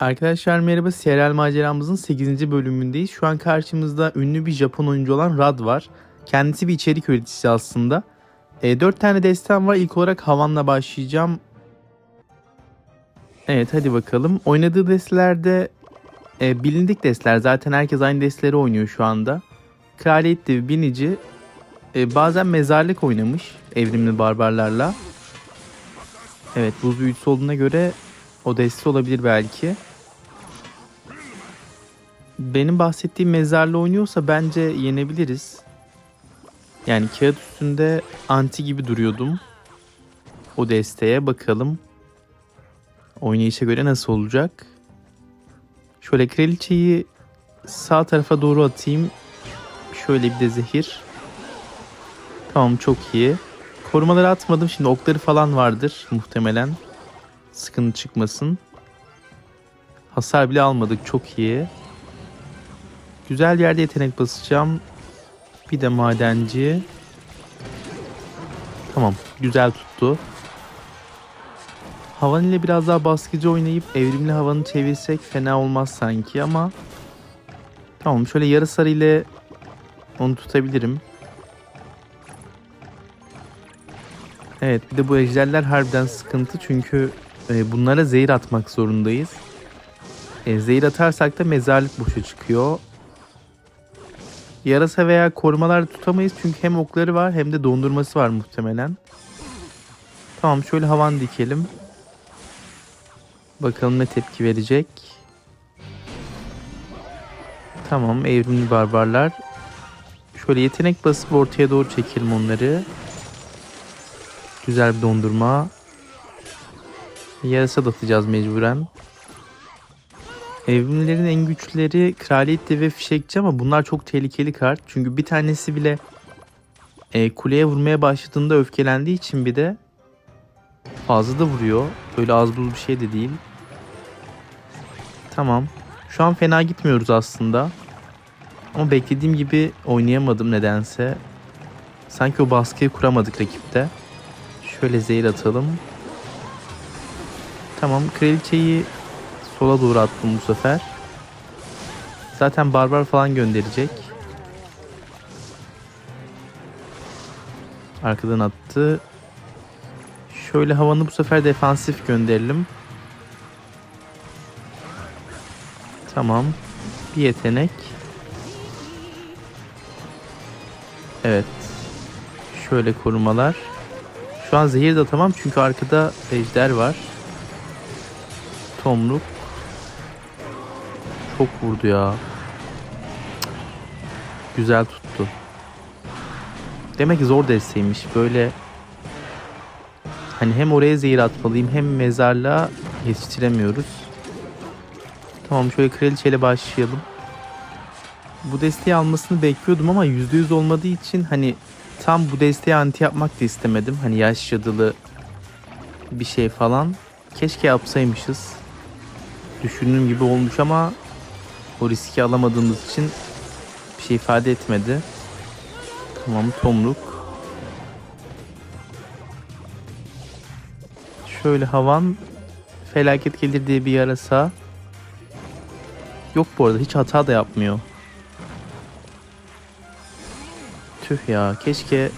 Arkadaşlar merhaba Serial Maceramızın 8. bölümündeyiz. Şu an karşımızda ünlü bir Japon oyuncu olan Rad var. Kendisi bir içerik üreticisi aslında. E, 4 tane destem var. İlk olarak Havan'la başlayacağım. Evet hadi bakalım. Oynadığı destelerde e, bilindik destler. Zaten herkes aynı desteleri oynuyor şu anda. Kraliyet Devi, Binici. E, bazen mezarlık oynamış evrimli barbarlarla. Evet buz büyücüsü olduğuna göre o deste olabilir belki. Benim bahsettiğim mezarla oynuyorsa bence yenebiliriz. Yani kağıt üstünde anti gibi duruyordum. O desteğe bakalım. Oynayışa göre nasıl olacak? Şöyle kraliçeyi sağ tarafa doğru atayım. Şöyle bir de zehir. Tamam çok iyi. Korumaları atmadım. Şimdi okları falan vardır muhtemelen. Sıkıntı çıkmasın. Hasar bile almadık. Çok iyi. Güzel yerde yetenek basacağım. Bir de madenci. Tamam. Güzel tuttu. Havan ile biraz daha baskıcı oynayıp evrimli havanı çevirsek fena olmaz sanki ama tamam şöyle yarı sarı ile onu tutabilirim. Evet bir de bu ejderler harbiden sıkıntı çünkü e, bunlara zehir atmak zorundayız. E, zehir atarsak da mezarlık boşa çıkıyor. Yarasa veya korumalar tutamayız çünkü hem okları var hem de dondurması var muhtemelen. Tamam şöyle havan dikelim. Bakalım ne tepki verecek. Tamam evrimli barbarlar. Şöyle yetenek basıp ortaya doğru çekelim onları. Güzel bir dondurma. Yarasa atacağız mecburen. Evrimlilerin en güçleri Kraliyet ve Fişekçi ama bunlar çok tehlikeli kart. Çünkü bir tanesi bile e, kuleye vurmaya başladığında öfkelendiği için bir de fazla da vuruyor. Öyle az buz bir şey de değil. Tamam. Şu an fena gitmiyoruz aslında. Ama beklediğim gibi oynayamadım nedense. Sanki o baskıyı kuramadık rakipte. Şöyle zehir atalım. Tamam kraliçeyi sola doğru attım bu sefer. Zaten barbar falan gönderecek. Arkadan attı. Şöyle havanı bu sefer defansif gönderelim. Tamam. Bir yetenek. Evet. Şöyle korumalar. Şu an zehir de tamam çünkü arkada ejder var. Tomruk. Çok vurdu ya. Güzel tuttu. Demek ki zor desteymiş. Böyle hani hem oraya zehir atmalıyım hem mezarlığa yetiştiremiyoruz. Tamam şöyle kraliçeyle başlayalım. Bu desteği almasını bekliyordum ama %100 olmadığı için hani tam bu desteği anti yapmak da istemedim. Hani yaş cadılı bir şey falan. Keşke yapsaymışız. Düşündüğüm gibi olmuş ama o riski alamadığımız için bir şey ifade etmedi. Tamam tomruk. Şöyle havan felaket gelir diye bir yarasa. Yok bu arada hiç hata da yapmıyor. Tüh ya keşke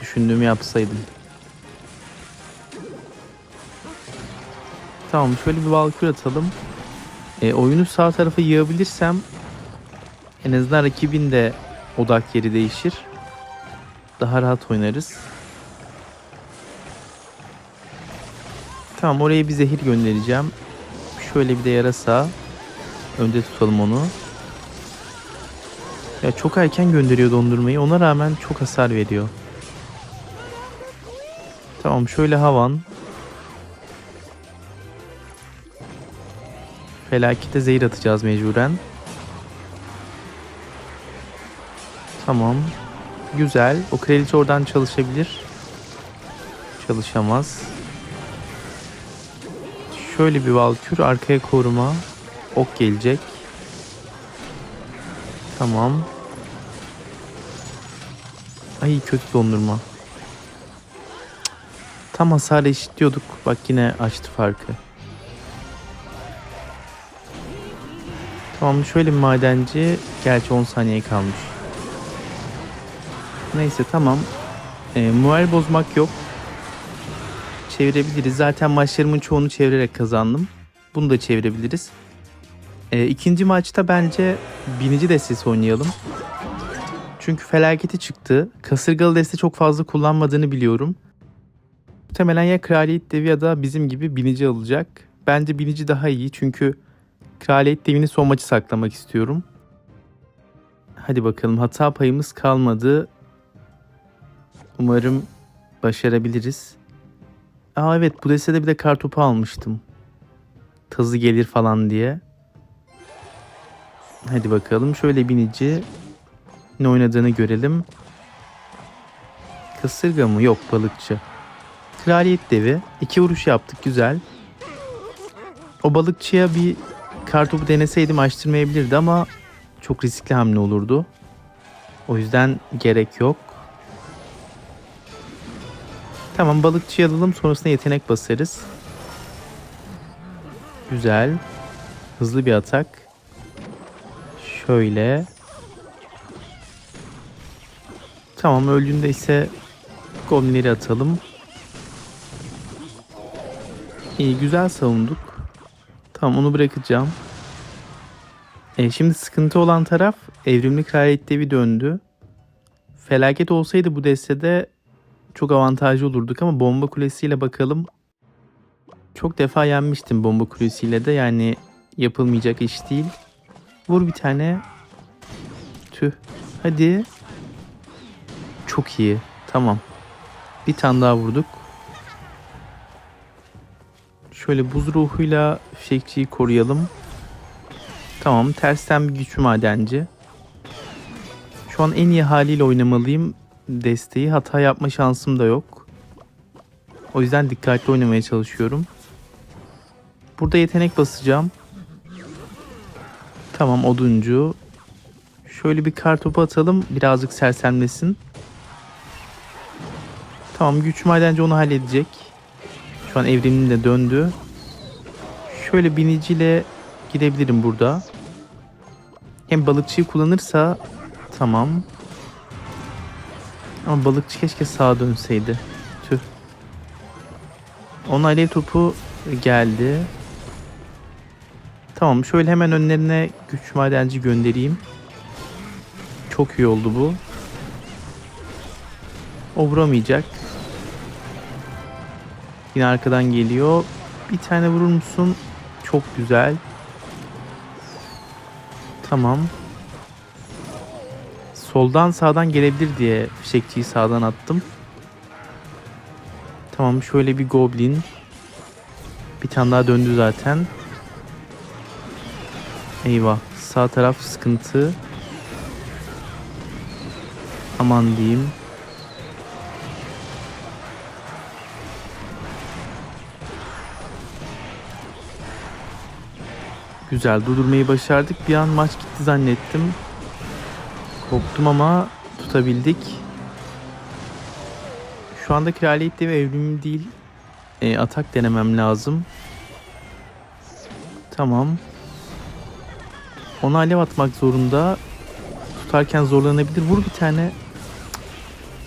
düşündüğümü yapsaydım. Tamam şöyle bir valkür atalım. E, oyunu sağ tarafa yığabilirsem en azından rakibin de odak yeri değişir. Daha rahat oynarız. Tamam oraya bir zehir göndereceğim. Şöyle bir de yarasa. Önde tutalım onu. Ya çok erken gönderiyor dondurmayı. Ona rağmen çok hasar veriyor. Tamam şöyle havan. Felakete zehir atacağız mecburen. Tamam. Güzel. O kraliçe oradan çalışabilir. Çalışamaz. Şöyle bir valkür. Arkaya koruma. Ok gelecek. Tamam. Ay kötü dondurma. Tam hasar eşitliyorduk. Bak yine açtı farkı. Tamam şöyle bir madenci. Gerçi 10 saniye kalmış. Neyse tamam. E, moral bozmak yok. Çevirebiliriz. Zaten maçlarımın çoğunu çevirerek kazandım. Bunu da çevirebiliriz. E, ikinci maçta bence binici destesi oynayalım. Çünkü felaketi çıktı. Kasırgalı deste çok fazla kullanmadığını biliyorum. Muhtemelen ya Kraliyet Devi ya da bizim gibi binici alacak. Bence binici daha iyi çünkü Kraliyet Devi'ni son maçı saklamak istiyorum. Hadi bakalım hata payımız kalmadı. Umarım başarabiliriz. Aa evet bu destede bir de kartopu almıştım. Tazı gelir falan diye. Hadi bakalım şöyle binici ne oynadığını görelim. Kasırga mı? Yok balıkçı. Kraliyet devi. İki vuruş yaptık güzel. O balıkçıya bir kartopu deneseydim açtırmayabilirdi ama çok riskli hamle olurdu. O yüzden gerek yok. Tamam balıkçıyı alalım sonrasında yetenek basarız. Güzel. Hızlı bir atak. Şöyle. Tamam öldüğünde ise goblinleri atalım. İyi güzel savunduk. Tamam onu bırakacağım. E, şimdi sıkıntı olan taraf evrimli kraliyet devi döndü. Felaket olsaydı bu destede çok avantajlı olurduk ama bomba kulesiyle bakalım. Çok defa yenmiştim bomba kulesiyle de yani yapılmayacak iş değil. Vur bir tane. Tüh. Hadi. Çok iyi. Tamam. Bir tane daha vurduk. Şöyle buz ruhuyla fişekçiyi koruyalım. Tamam. Tersten bir güçlü madenci. Şu an en iyi haliyle oynamalıyım desteği. Hata yapma şansım da yok. O yüzden dikkatli oynamaya çalışıyorum. Burada yetenek basacağım. Tamam oduncu. Şöyle bir kar topu atalım. Birazcık sersemlesin. Tamam güç madenci onu halledecek. Şu an evrimim de döndü. Şöyle biniciyle gidebilirim burada. Hem balıkçıyı kullanırsa tamam. Ama balıkçı keşke sağa dönseydi. Tüh. Onun topu geldi. Tamam şöyle hemen önlerine güç madenci göndereyim. Çok iyi oldu bu. O vuramayacak. Yine arkadan geliyor. Bir tane vurur musun? Çok güzel. Tamam. Soldan sağdan gelebilir diye fişekçiyi sağdan attım. Tamam şöyle bir goblin. Bir tane daha döndü zaten. Eyvah. Sağ taraf sıkıntı. Aman diyeyim. Güzel durdurmayı başardık. Bir an maç gitti zannettim. Korktum ama tutabildik. Şu anda kraliyet devi evrimim değil. E, atak denemem lazım. Tamam. Ona alev atmak zorunda. Tutarken zorlanabilir. Vur bir tane.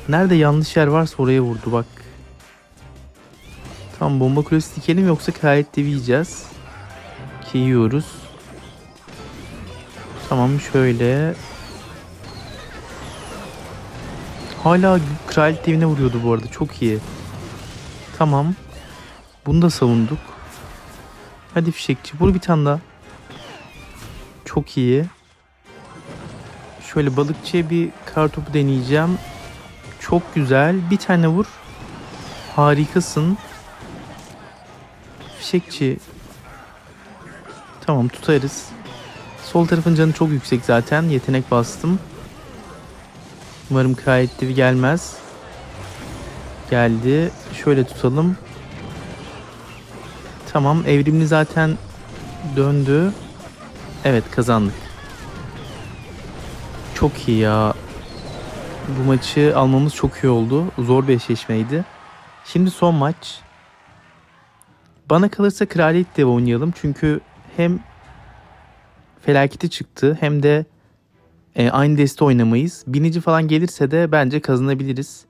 Nerede yanlış yer varsa oraya vurdu bak. Tamam bomba kulesi dikelim yoksa kraliyet devi yiyeceğiz. Ki yiyoruz. Tamam şöyle. Hala kraliyet devine vuruyordu bu arada. Çok iyi. Tamam. Bunu da savunduk. Hadi fişekçi. Vur bir tane daha. Çok iyi. Şöyle balıkçıya bir kartopu deneyeceğim. Çok güzel. Bir tane vur. Harikasın. Fişekçi. Tamam tutarız. Sol tarafın canı çok yüksek zaten. Yetenek bastım. Umarım kraliyet devi gelmez. Geldi. Şöyle tutalım. Tamam evrimli zaten döndü. Evet kazandık. Çok iyi ya. Bu maçı almamız çok iyi oldu. Zor bir eşleşmeydi. Şimdi son maç. Bana kalırsa Kraliyet Dev oynayalım. Çünkü hem felaketi çıktı hem de e, aynı deste oynamayız. Binici falan gelirse de bence kazanabiliriz.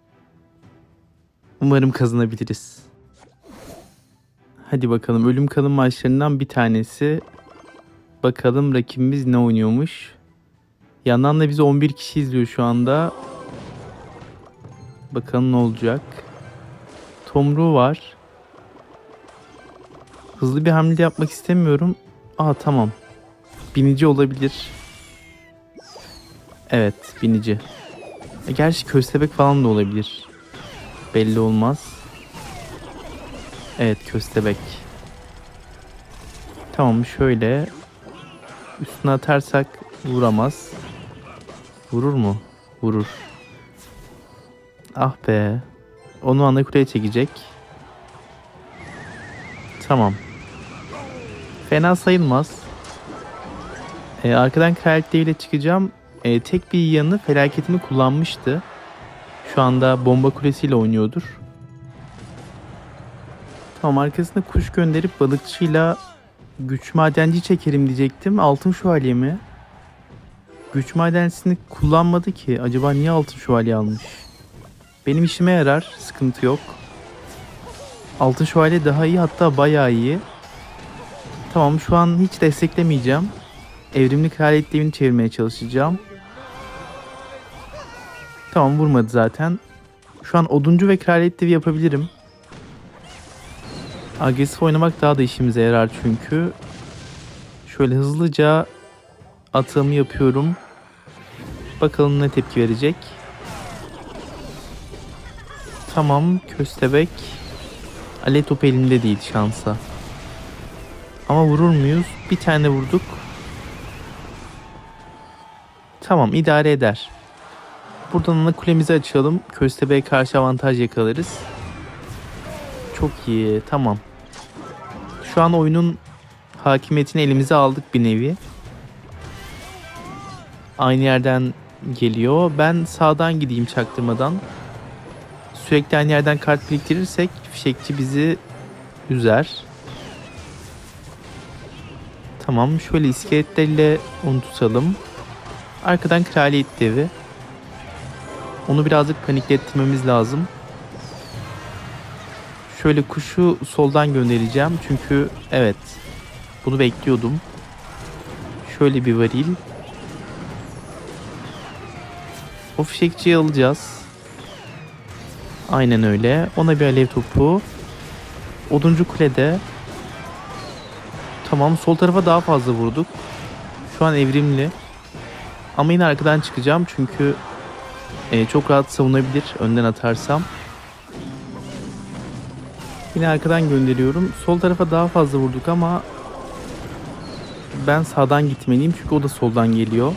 Umarım kazanabiliriz. Hadi bakalım ölüm kalım maçlarından bir tanesi. Bakalım rakibimiz ne oynuyormuş. Yandan da bizi 11 kişi izliyor şu anda. Bakalım ne olacak. Tomru var. Hızlı bir hamle yapmak istemiyorum. Aa tamam. Binici olabilir. Evet binici. E, gerçi köstebek falan da olabilir. Belli olmaz. Evet köstebek. Tamam şöyle. Üstüne atarsak vuramaz. Vurur mu? Vurur. Ah be. Onu ana kuleye çekecek. Tamam. Fena sayılmaz. Ee, arkadan kraliyet ile çıkacağım. Ee, tek bir yanı felaketini kullanmıştı. Şu anda bomba kulesiyle oynuyordur. Tamam arkasına kuş gönderip balıkçıyla güç madenci çekerim diyecektim. Altın şövalye mi? Güç madencini kullanmadı ki. Acaba niye altın şövalye almış? Benim işime yarar. Sıkıntı yok. Altın şövalye daha iyi hatta bayağı iyi. Tamam şu an hiç desteklemeyeceğim. Evrimli kraliyet çevirmeye çalışacağım. Tamam vurmadı zaten. Şu an oduncu ve kraliyet devi yapabilirim. Agresif oynamak daha da işimize yarar çünkü. Şöyle hızlıca atığımı yapıyorum. Bakalım ne tepki verecek. Tamam köstebek. Ale top elimde değil şansa. Ama vurur muyuz? Bir tane vurduk. Tamam idare eder. Buradan ana kulemizi açalım. Köstebeğe karşı avantaj yakalarız. Çok iyi. Tamam. Şu an oyunun hakimiyetini elimize aldık bir nevi. Aynı yerden geliyor. Ben sağdan gideyim çaktırmadan. Sürekli aynı yerden kart biriktirirsek fişekçi bizi üzer. Tamam şöyle iskeletlerle onu tutalım. Arkadan kraliyet devi. Onu birazcık paniklettirmemiz lazım. Şöyle kuşu soldan göndereceğim. Çünkü evet bunu bekliyordum. Şöyle bir varil. O fişekçiyi alacağız. Aynen öyle. Ona bir alev topu. Oduncu kulede. Tamam sol tarafa daha fazla vurduk. Şu an evrimli. Ama yine arkadan çıkacağım çünkü e, çok rahat savunabilir önden atarsam. Yine arkadan gönderiyorum. Sol tarafa daha fazla vurduk ama ben sağdan gitmeliyim çünkü o da soldan geliyor.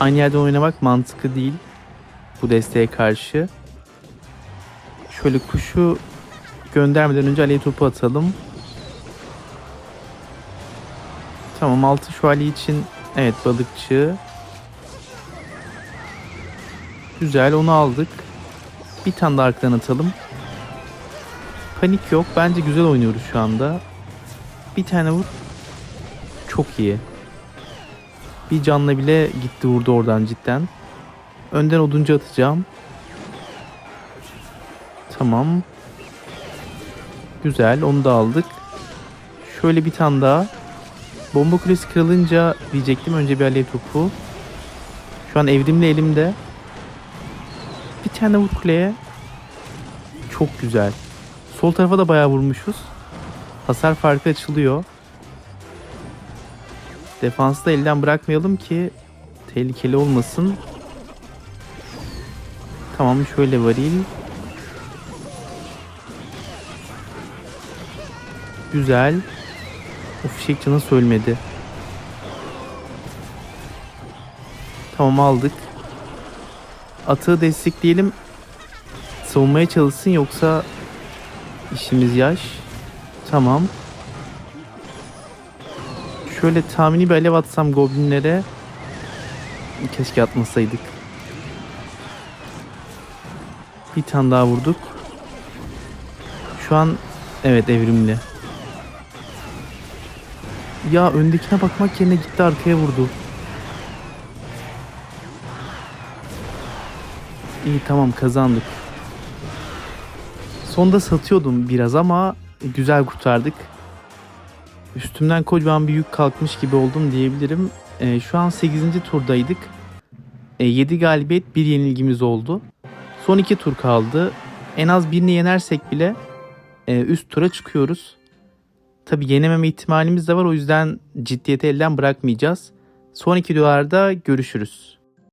Aynı yerden oynamak mantıklı değil bu desteğe karşı. Şöyle kuşu göndermeden önce alev topu atalım. Tamam altı şövalye için evet balıkçı. Güzel onu aldık. Bir tane daha arkadan atalım. Panik yok. Bence güzel oynuyoruz şu anda. Bir tane vur. Çok iyi. Bir canla bile gitti vurdu oradan cidden. Önden oduncu atacağım. Tamam. Güzel onu da aldık. Şöyle bir tane daha. Bomba kulesi kırılınca diyecektim önce bir alev topu. Şu an evrimli elimde. Bir tane vur kuleye. Çok güzel. Sol tarafa da bayağı vurmuşuz. Hasar farkı açılıyor. Defansı da elden bırakmayalım ki tehlikeli olmasın. Tamam şöyle varil. Güzel. O fişekçi nasıl ölmedi? Tamam aldık. Atığı destekleyelim. Savunmaya çalışsın yoksa işimiz yaş. Tamam. Şöyle tahmini bir alev atsam goblinlere. Keşke atmasaydık. Bir tane daha vurduk. Şu an evet evrimli. Ya öndekine bakmak yerine gitti arkaya vurdu. İyi tamam kazandık. Sonda satıyordum biraz ama güzel kurtardık. Üstümden kocaman bir yük kalkmış gibi oldum diyebilirim. Ee, şu an 8. turdaydık. 7 galibiyet 1 yenilgimiz oldu. Son 2 tur kaldı. En az birini yenersek bile e, üst tura çıkıyoruz. Tabi yenememe ihtimalimiz de var o yüzden ciddiyeti elden bırakmayacağız. Son iki videolarda görüşürüz.